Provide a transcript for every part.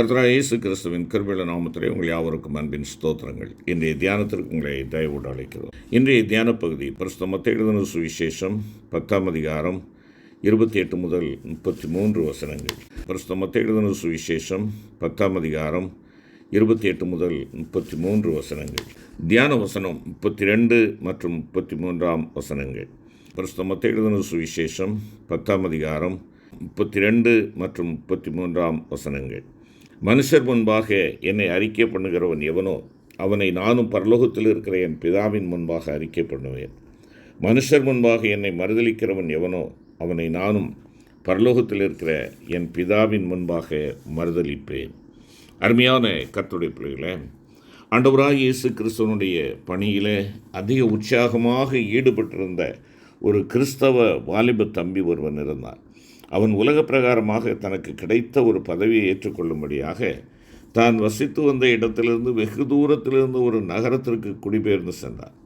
கர்த்தராக இயேசு கிறிஸ்துவின் கிருபில நாமத்திலே உங்கள் யாவருக்கும் அன்பின் ஸ்தோத்திரங்கள். இன்றைய தியானத்திற்கு உங்களை தயவோடு அழைக்கிறோம். இன்றைய தியான பகுதி பிரஸ்தமத்தை எழுதின சுவிசேஷம் பத்தாம் அதிகாரம் இருபத்தி எட்டு முதல் முப்பத்தி மூன்று வசனங்கள் பிரஸ்தமத்தை எழுதின சுவிசேஷம் பத்தாம் அதிகாரம் இருபத்தி எட்டு முதல் முப்பத்தி மூன்று வசனங்கள். தியான வசனம் முப்பத்தி ரெண்டு மற்றும் முப்பத்தி மூன்றாம் வசனங்கள் பிரஸ்தமத்தை எழுதின சுவிசேஷம் பத்தாம் அதிகாரம் முப்பத்தி ரெண்டு மற்றும் முப்பத்தி மூன்றாம் வசனங்கள். மனுஷர் முன்பாக என்னை அறிக்கை பண்ணுகிறவன் எவனோ அவனை நானும் பரலோகத்தில் இருக்கிற என் பிதாவின் முன்பாக அறிக்கை பண்ணுவேன். மனுஷர் முன்பாக என்னை மறுதளிக்கிறவன் எவனோ அவனை நானும் பரலோகத்தில் இருக்கிற என் பிதாவின் முன்பாக மறுதளிப்பேன் அருமையான கத்துடைய பிள்ளைகளை ஆண்டவராக இயேசு கிறிஸ்துவனுடைய பணியில் அதிக உற்சாகமாக ஈடுபட்டிருந்த ஒரு கிறிஸ்தவ வாலிப தம்பி ஒருவன் இருந்தான். அவன் உலக பிரகாரமாக தனக்கு கிடைத்த ஒரு பதவியை ஏற்றுக்கொள்ளும்படியாக தான் வசித்து வந்த இடத்திலிருந்து வெகு தூரத்திலிருந்து ஒரு நகரத்திற்கு குடிபெயர்ந்து சென்றான்.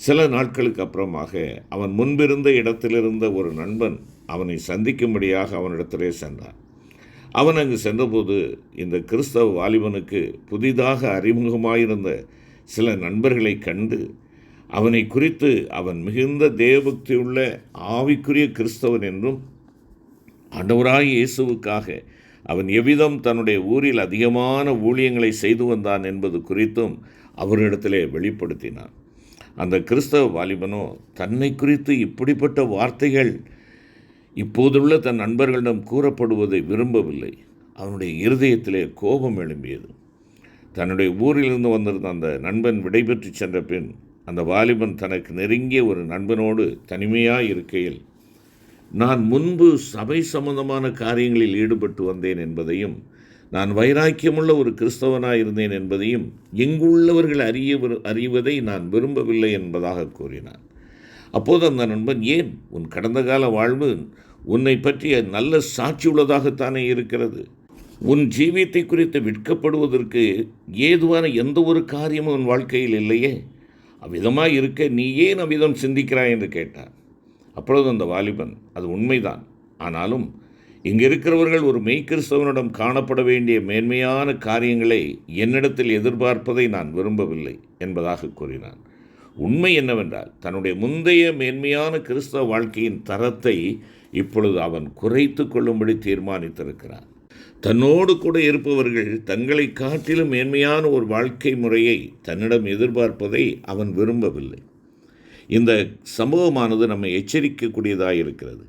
சில நாட்களுக்கு அப்புறமாக அவன் முன்பிருந்த இடத்திலிருந்த ஒரு நண்பன் அவனை சந்திக்கும்படியாக அவனிடத்திலே சென்றான். அவன் அங்கு சென்றபோது இந்த கிறிஸ்தவ வாலிபனுக்கு புதிதாக அறிமுகமாயிருந்த சில நண்பர்களை கண்டு அவனை குறித்து அவன் மிகுந்த தேவபக்தியுள்ள ஆவிக்குரிய கிறிஸ்தவன் என்றும் ஆண்டவராய் இயேசுவுக்காக அவன் எவ்விதம் தன்னுடைய ஊரில் அதிகமான ஊழியங்களை செய்து வந்தான் என்பது குறித்தும் அவரிடத்திலே வெளிப்படுத்தினான். அந்த கிறிஸ்தவ வாலிபனோ தன்னை குறித்து இப்படிப்பட்ட வார்த்தைகள் இப்போதுள்ள தன் நண்பர்களிடம் கூறப்படுவதை விரும்பவில்லை. அவனுடைய இருதயத்திலே கோபம் எழும்பியது. தன்னுடைய ஊரிலிருந்து வந்திருந்த அந்த நண்பன் விடைபெற்று சென்ற பின் அந்த வாலிபன் தனக்கு நெருங்கிய ஒரு நண்பனோடு தனிமையாக இருக்கையில் நான் முன்பு சபை சம்பந்தமான காரியங்களில் ஈடுபட்டு வந்தேன் என்பதையும் நான் வைராக்கியமுள்ள ஒரு கிறிஸ்தவனாக இருந்தேன் என்பதையும் எங்குள்ளவர்கள் அறிய அறிவதை நான் விரும்பவில்லை என்பதாக கூறினான் அப்போது அந்த நண்பன் ஏன் உன் கடந்த கால வாழ்வு உன்னை பற்றிய நல்ல சாட்சி உள்ளதாகத்தானே இருக்கிறது? உன் ஜீவியத்தை குறித்து விற்கப்படுவதற்கு ஏதுவான எந்த ஒரு காரியமும் உன் வாழ்க்கையில் இல்லையே? அவ்விதமாக இருக்க நீ ஏன் அவ்விதம் சிந்திக்கிறாய்? என்று கேட்டான் அப்பொழுது அந்த வாலிபன் அது உண்மைதான். ஆனாலும் இங்கே இருக்கிறவர்கள் ஒரு மெய்கிறிஸ்தவனிடம் காணப்பட வேண்டிய மேன்மையான காரியங்களை என்னிடத்தில் எதிர்பார்ப்பதை நான் விரும்பவில்லை என்பதாக கூறினான். உண்மை என்னவென்றால் தன்னுடைய முந்தைய மேன்மையான கிறிஸ்தவ வாழ்க்கையின் தரத்தை இப்பொழுது அவன் குறைத்து கொள்ளும்படி தீர்மானித்திருக்கிறான். தன்னோடு கூட இருப்பவர்கள் தங்களை காட்டிலும் மேன்மையான ஒரு வாழ்க்கை முறையை தன்னிடம் எதிர்பார்ப்பதை அவன் விரும்பவில்லை. இந்த சம்பவமானது நம்மை எச்சரிக்கக்கூடியதாக இருக்கிறது.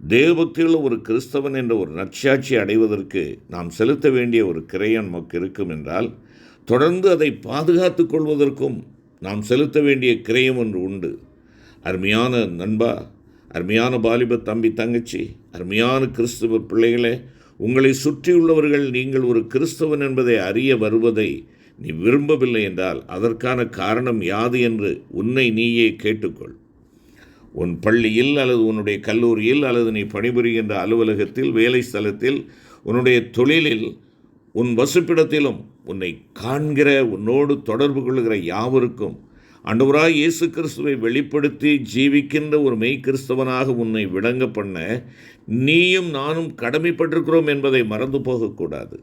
தேவபக்தியில் ஒரு கிறிஸ்தவன் என்ற ஒரு நற்சாட்சி அடைவதற்கு நாம் செலுத்த வேண்டிய ஒரு கிரையம் நமக்கு இருக்கும் என்றால் தொடர்ந்து அதை பாதுகாத்து கொள்வதற்கும் நாம் செலுத்த வேண்டிய கிரயம் ஒன்று உண்டு. அருமையான நண்பா அருமையான பாலிப தம்பி தங்கச்சி அருமையான கிறிஸ்தவ பிள்ளைகளே உங்களை சுற்றியுள்ளவர்கள் நீங்கள் ஒரு கிறிஸ்தவன் என்பதை அறிய வருவதை நீ விரும்பவில்லை என்றால் அதற்கான காரணம் யாது என்று உன்னை நீயே கேட்டுக்கொள். உன் பள்ளியில் அல்லது உன்னுடைய கல்லூரியில் அல்லது நீ பணிபுரிகின்ற அலுவலகத்தில் வேலை ஸ்தலத்தில் உன்னுடைய தொழிலில் உன் வசிப்பிடத்திலும் உன்னை காண்கிற உன்னோடு தொடர்பு கொள்கிற யாவருக்கும் அன்றுவராய் இயேசு கிறிஸ்துவை வெளிப்படுத்தி ஜீவிக்கின்ற ஒரு மெய் கிறிஸ்தவனாக உன்னை விளங்க பண்ண நீயும் நானும் கடமைப்பட்டிருக்கிறோம் என்பதை மறந்து போகக்கூடாது.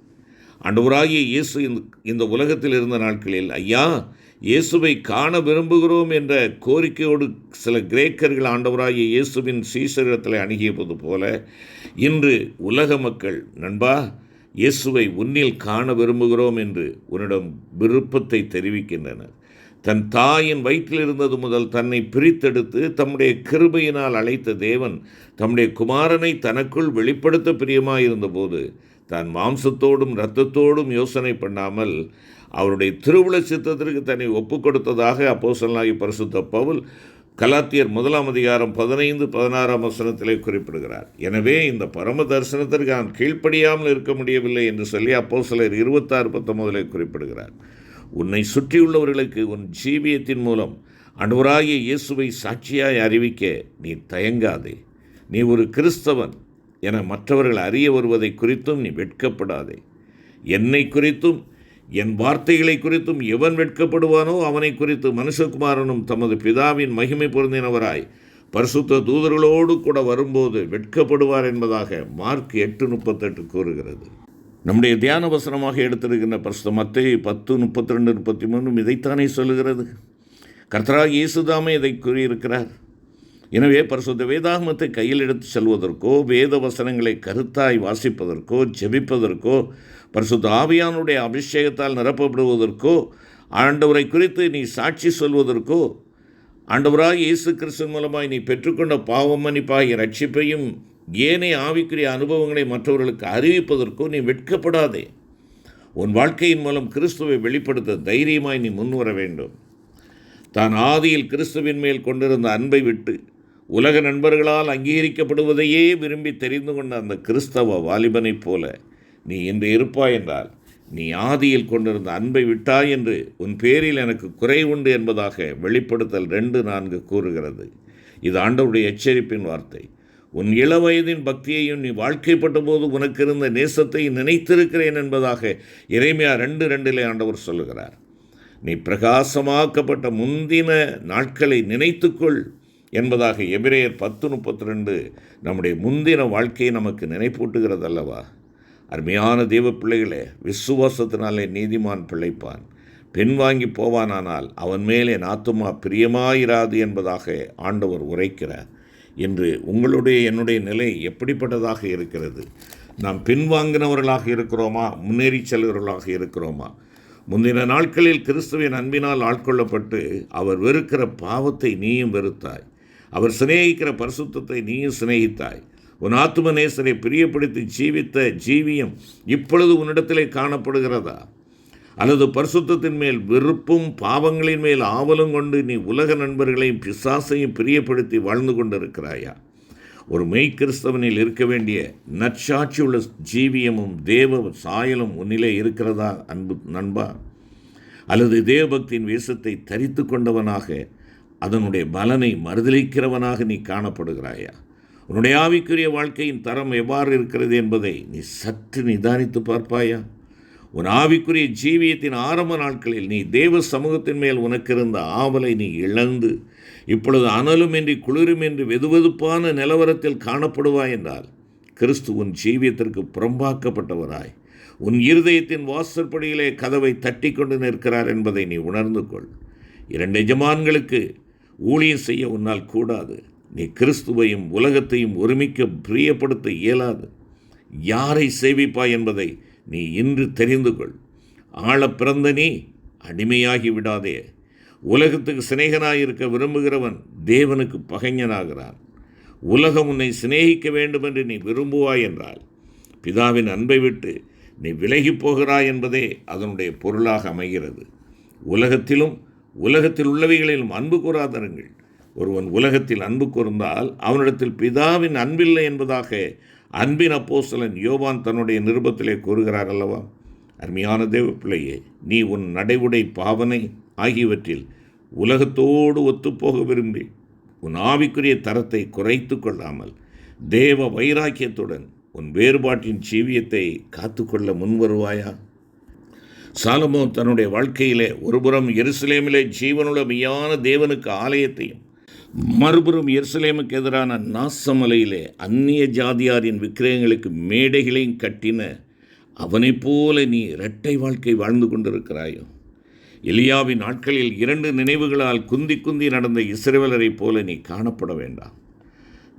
ஆண்டவராகிய இயேசு இந்த உலகத்தில் இருந்த நாட்களில் ஐயா இயேசுவை காண விரும்புகிறோம் என்ற கோரிக்கையோடு சில கிரேக்கர்கள் ஆண்டவராகிய இயேசுவின் சீசரிடத்தில் அணுகியது போல இன்று உலக மக்கள் நண்பா இயேசுவை உன்னில் காண விரும்புகிறோம் என்று உன்னிடம் விருப்பத்தை தெரிவிக்கின்றனர். தன் தாயின் வயிற்றில் இருந்தது முதல் தன்னை பிரித்தெடுத்து தம்முடைய கிருபையினால் அழைத்த தேவன் தம்முடைய குமாரனை தனக்குள் வெளிப்படுத்த பிரியமாயிருந்தபோது தான் மாம்சத்தோடும் இரத்தத்தோடும் யோசனை பண்ணாமல் அவருடைய திருவிழ சித்தத்திற்கு தன்னை ஒப்பு கொடுத்ததாக அப்போசலாகி பரிசுத்த பவுல் கலாத்தியர் முதலாம் அதிகாரம் பதினைந்து பதினாறாம் வசனத்திலே குறிப்பிடுகிறார். எனவே இந்த பரம தரிசனத்திற்கு நான் கீழ்ப்படியாமல் இருக்க முடியவில்லை என்று சொல்லி அப்போ சிலர் இருபத்தாறு பத்தொன்பதிலே குறிப்பிடுகிறார். உன்னை சுற்றியுள்ளவர்களுக்கு உன் ஜீவியத்தின் மூலம் அன்பராகிய இயேசுவை சாட்சியாய் அறிவிக்க நீ தயங்காதே. நீ ஒரு கிறிஸ்தவன். என மற்றவர்கள் அறிய வருவதை குறித்தும் நீ வெட்கப்படாதே. என்னை குறித்தும் என் வார்த்தைகளை குறித்தும் எவன் வெட்கப்படுவானோ அவனை குறித்து மனுஷகுமாரனும் தமது பிதாவின் மகிமை பொருந்தினவராய் பரிசுத்த தூதர்களோடு கூட வரும்போது வெட்கப்படுவார் என்பதாக மார்க் எட்டு முப்பத்தெட்டு கூறுகிறது. நம்முடைய தியான வசனமாக எடுத்திருக்கின்ற பரிசுத்த மத்திய பத்து முப்பத்தி ரெண்டு முப்பத்தி மூணு இதைத்தானே சொல்லுகிறது. கர்த்தராக இயேசுதாமே இதை கூறியிருக்கிறார். எனவே பரிசுத்த வேதாகமத்தை கையில் எடுத்து செல்வதற்கோ வேத வசனங்களை கருத்தாய் வாசிப்பதற்கோ ஜெபிப்பதற்கோ பரிசுத்த ஆவியானுடைய அபிஷேகத்தால் நிரப்பப்படுவதற்கோ ஆண்டவரை குறித்து நீ சாட்சி சொல்வதற்கோ ஆண்டவராக இயேசு கிறிஸ்துவின் மூலமாய் நீ பெற்றுக்கொண்ட பாவம் மன்னிப்பாகிய ரட்சிப்பையும் ஏனைய ஆவிக்குரிய அனுபவங்களை மற்றவர்களுக்கு அறிவிப்பதற்கோ நீ வெட்கப்படாதே. உன் வாழ்க்கையின் மூலம் கிறிஸ்துவை வெளிப்படுத்த தைரியமாய் நீ முன்வர வேண்டும். தான் ஆதியில் கிறிஸ்துவின் மேல் கொண்டிருந்த அன்பை விட்டு உலக நண்பர்களால் அங்கீகரிக்கப்படுவதையே விரும்பி தெரிந்து கொண்ட அந்த கிறிஸ்தவ வாலிபனைப் போல நீ இன்று இருப்பாய் என்றால் நீ ஆதியில் கொண்டிருந்த அன்பை விட்டாய் என்று உன் பேரில் எனக்கு குறை உண்டு என்பதாக வெளிப்படுத்தல் ரெண்டு நான்கு கூறுகிறது. இது ஆண்டவருடைய எச்சரிப்பின் வார்த்தை. உன் இளவயதின் பக்தியையும் நீ வாழ்க்கைப்பட்ட போது உனக்கு இருந்த நேசத்தை நினைத்திருக்கிறேன் என்பதாக இறைமையா ரெண்டு ரெண்டிலே ஆண்டவர் சொல்லுகிறார். நீ பிரகாசமாக்கப்பட்ட முந்தின நாட்களை நினைத்துக்கொள் என்பதாக எபிரேயர் பத்து முப்பத்தி ரெண்டு நம்முடைய முந்தின வாழ்க்கையை நமக்கு நினைப்பூட்டுகிறது அல்லவா அருமையான தெய்வ பிள்ளைகளே விசுவாசத்தினாலே நீதிமான் பிழைப்பான். பெண் வாங்கி போவானானால் அவன் மேலே நாத்துமா பிரியமாயிராது என்பதாக ஆண்டவர் உரைக்கிறார். இன்று உங்களுடைய என்னுடைய நிலை எப்படிப்பட்டதாக இருக்கிறது? நாம் பின்வாங்கினவர்களாக இருக்கிறோமா? முன்னேறி செல்கிறவர்களாக இருக்கிறோமா? முந்தின நாட்களில் கிறிஸ்துவின் அன்பினால் ஆட்கொள்ளப்பட்டு அவர் வெறுக்கிற பாவத்தை நீயும் வெறுத்தாய். அவர் சிநேகிக்கிற பரிசுத்தத்தை நீயும் சிநேகித்தாய். உன் ஆத்தும நேசரை பிரியப்படுத்தி ஜீவித்த ஜீவியம் இப்பொழுது உன்னிடத்திலே காணப்படுகிறதா? அல்லது பரிசுத்தத்தின் மேல் வெறுப்பும் பாவங்களின் மேல் ஆவலும் கொண்டு நீ உலக நண்பர்களையும் பிசாசையும் பிரியப்படுத்தி வாழ்ந்து கொண்டிருக்கிறாயா? ஒரு மெய்கிறிஸ்தவனில் இருக்க வேண்டிய நற்சாட்சியுள்ள ஜீவியமும் தேவ சாயலும் உன்னிலே இருக்கிறதா அன்பு நண்பா? அல்லது தேவபக்தியின் வேஷத்தை தரித்து கொண்டவனாக அதனுடைய பலனை மறுதளிக்கிறவனாக நீ காணப்படுகிறாயா? உன்னுடைய ஆவிக்குரிய வாழ்க்கையின் தரம் எவ்வாறு இருக்கிறது என்பதை நீ சற்று நிதானித்து பார்ப்பாயா? உன் ஆவிக்குரிய ஜீவியத்தின் ஆரம்ப நாட்களில் நீ தேவ சமூகத்தின் மேல் உனக்கு இருந்த ஆவலை நீ இழந்து இப்பொழுது அனலுமின்றி குளிருமின்றி வெதுவெதுப்பான நிலவரத்தில் காணப்படுவாய் என்றால் கிறிஸ்து உன் ஜீவியத்திற்கு புறம்பாக்கப்பட்டவராய் உன் இருதயத்தின் வாசற்படியிலே கதவை தட்டி கொண்டு நிற்கிறார் என்பதை நீ உணர்ந்து கொள். இரண்டு எஜமான்களுக்கு ஊழியம் செய்ய உன்னால் கூடாது. நீ கிறிஸ்துவையும் உலகத்தையும் ஒருமிக்க பிரியப்படுத்த இயலாது. யாரை சேவிப்பாய் என்பதை நீ இன்று தெரிந்து கொள். ஆழ பிறந்த நீ அடிமையாகி விடாதே. உலகத்துக்கு சிநேகனாயிருக்க விரும்புகிறவன் தேவனுக்கு பகைஞனாகிறான். உலகம் உன்னை சிநேகிக்க வேண்டும் என்று நீ விரும்புவாய் என்றால் பிதாவின் அன்பை விட்டு நீ விலகிப் போகிறாய் என்பதே அதனுடைய பொருளாக அமைகிறது. உலகத்திலும் உலகத்தில் உள்ளவைகளிலும் அன்பு கூறாதருங்கள். ஒருவன் உலகத்தில் அன்பு கூர்ந்தால் அவனிடத்தில் பிதாவின் அன்பில்லை என்பதாக அன்பின் அப்போசலன் யோவான் தன்னுடைய நிருபத்திலே கூறுகிறார் அல்லவா? அருமையான தேவ பிள்ளையே நீ உன் நடைவுடை பாவனை ஆகியவற்றில் உலகத்தோடு ஒத்துப்போக விரும்பி உன் ஆவிக்குரிய தரத்தை குறைத்து கொள்ளாமல் தேவ வைராக்கியத்துடன் உன் வேறுபாட்டின் ஜீவியத்தை காத்துக்கொள்ள முன்வருவாயா சாலமோ தன்னுடைய வாழ்க்கையிலே ஒருபுறம் எருசலேமிலே ஜீவனுள்ள மெய்யான தேவனுக்கு ஆலயத்தையும் மறுபுறம் எருசலேமுக்கு எதிரான நாசமலையிலே அந்நிய ஜாதியாரின் விக்கிரகங்களுக்கு மேடைகளையும் கட்டின அவனைப் போல நீ இரட்டை வாழ்க்கை வாழ்ந்து கொண்டிருக்கிறாயோ? எலியாவின் நாட்களில் இரண்டு நினைவுகளால் குந்தி குந்தி நடந்த இஸ்ரேவலரைப் போல நீ காணப்பட வேண்டாம்.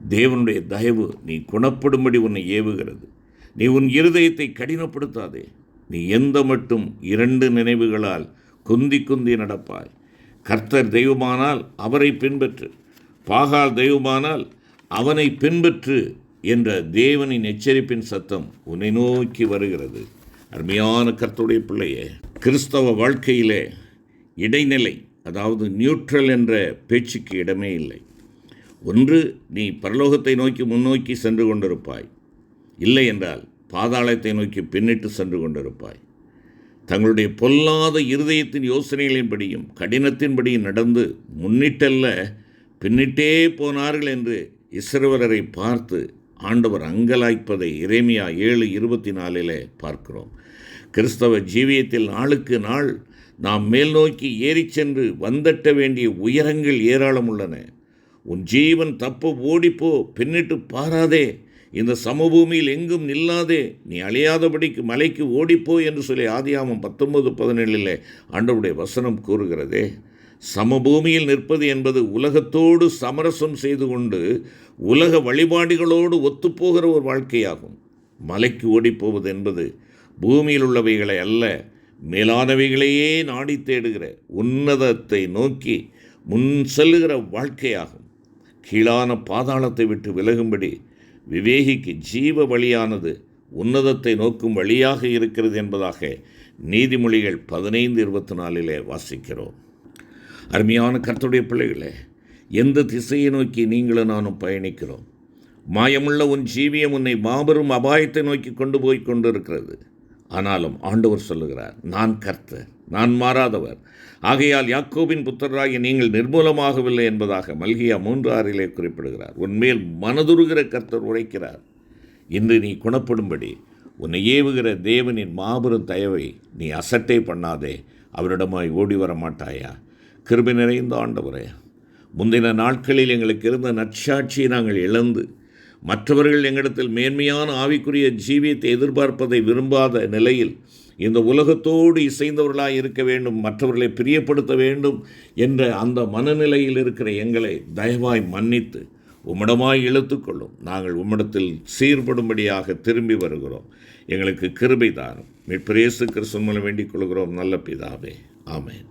தேவனுடைய தயவு நீ குணப்படும்படி உன்னை ஏவுகிறது. நீ உன் இருதயத்தை கடினப்படுத்தாதே. நீ எந்த மட்டும் இரண்டு நினைவுகளால் குந்தி குந்தி நடப்பாய். கர்த்தர் தெய்வமானால் அவரை பின்பற்று. பாகால் தெய்வமானால் அவனை பின்பற்று என்ற தேவனின் எச்சரிப்பின் சத்தம் உன்னை நோக்கி வருகிறது. அருமையான கர்த்தருடைய பிள்ளையே கிறிஸ்தவ வாழ்க்கையிலே இடைநிலை அதாவது நியூட்ரல் என்ற பேச்சுக்கு இடமே இல்லை. ஒன்று நீ பரலோகத்தை நோக்கி முன்னோக்கி சென்று கொண்டிருப்பாய். இல்லை என்றால் பாதாளத்தை நோக்கி பின்னிட்டு சென்று கொண்டிருப்பாய். தங்களுடைய பொல்லாத இருதயத்தின் யோசனைகளின்படியும் கடினத்தின்படியும் நடந்து முன்னிட்டல்ல பின்னிட்டே போனார்கள் என்று இஸ்ரவரரை பார்த்து ஆண்டவர் அங்கலாய்ப்பதை இறைமையா ஏழு இருபத்தி நாலிலே பார்க்கிறோம். கிறிஸ்தவ ஜீவியத்தில் நாளுக்கு நாள் நாம் மேல் நோக்கி ஏறிச் சென்று வந்தட்ட வேண்டிய உயரங்கள் ஏராளம் உள்ளன. உன் ஜீவன் தப்ப ஓடிப்போ பின்னிட்டு பாராதே இந்த சமபூமியில் எங்கும் நில்லாதே நீ அழியாதபடிக்கு மலைக்கு ஓடிப்போ என்று சொல்லி ஆதியாமம் பத்தொன்பது பதினேழில் ஆண்டவுடைய வசனம் கூறுகிறதே. சமபூமியில் நிற்பது என்பது உலகத்தோடு சமரசம் செய்து கொண்டு உலக வழிபாடுகளோடு ஒத்துப்போகிற ஒரு வாழ்க்கையாகும். மலைக்கு ஓடிப்போவது என்பது பூமியில் உள்ளவைகளை அல்ல மேலானவைகளையே நாடி தேடுகிற உன்னதத்தை நோக்கி முன் செல்லுகிற வாழ்க்கையாகும். கீழான பாதாளத்தை விட்டு விலகும்படி விவேகிக்கு ஜீவ வழியானது உன்னதத்தை நோக்கும் வழியாக இருக்கிறது என்பதாக நீதிமொழிகள் பதினைந்து இருபத்தி நாலிலே வாசிக்கிறோம். அருமையான கர்த்தருடைய பிள்ளைகளே எந்த திசையை நோக்கி நீங்களும் நானும் பயணிக்கிறோம்? மாயமுள்ள உன் ஜீவியம் உன்னை மாபெரும் அபாயத்தை நோக்கி கொண்டு போய் கொண்டிருக்கிறது. ஆனாலும் ஆண்டவர் சொல்லுகிறார் நான் கர்த்தர் நான் மாறாதவர். ஆகையால் யாக்கோபின் புத்தராகி நீங்கள் நிர்மூலமாகவில்லை என்பதாக மல்கியா மூன்று ஆறிலே குறிப்பிடுகிறார். உன்மேல் மனதுருகிற கர்த்தர் உரைக்கிறார். இன்று நீ குணப்படும்படி உன்னை ஏவுகிற தேவனின் மாபெரும் தயவை நீ அசட்டை பண்ணாதே அவரிடமாய் ஓடி வர மாட்டாயா? கிருபி நிறைந்த ஆண்டவரே முந்தின நாட்களில் எங்களுக்கு இருந்த நற்சாட்சியை நாங்கள் இழந்து மற்றவர்கள் எங்களிடத்தில் மேன்மையான ஆவிக்குரிய ஜீவியத்தை எதிர்பார்ப்பதை விரும்பாத நிலையில் இந்த உலகத்தோடு இசைந்தவர்களாக இருக்க வேண்டும் மற்றவர்களை பிரியப்படுத்த வேண்டும் என்ற அந்த மனநிலையில் இருக்கிற எங்களை தயவாய் மன்னித்து உம்மிடமாய் இழுத்துக்கொள்ளும். நாங்கள் உம்மிடத்தில் சீர்படும்படியாக திரும்பி வருகிறோம். எங்களுக்கு கிருபை தாரும். மீட்பிரேசு மூலம் வேண்டிக் கொள்கிறோம். நல்ல பிதாவே. ஆமேன்.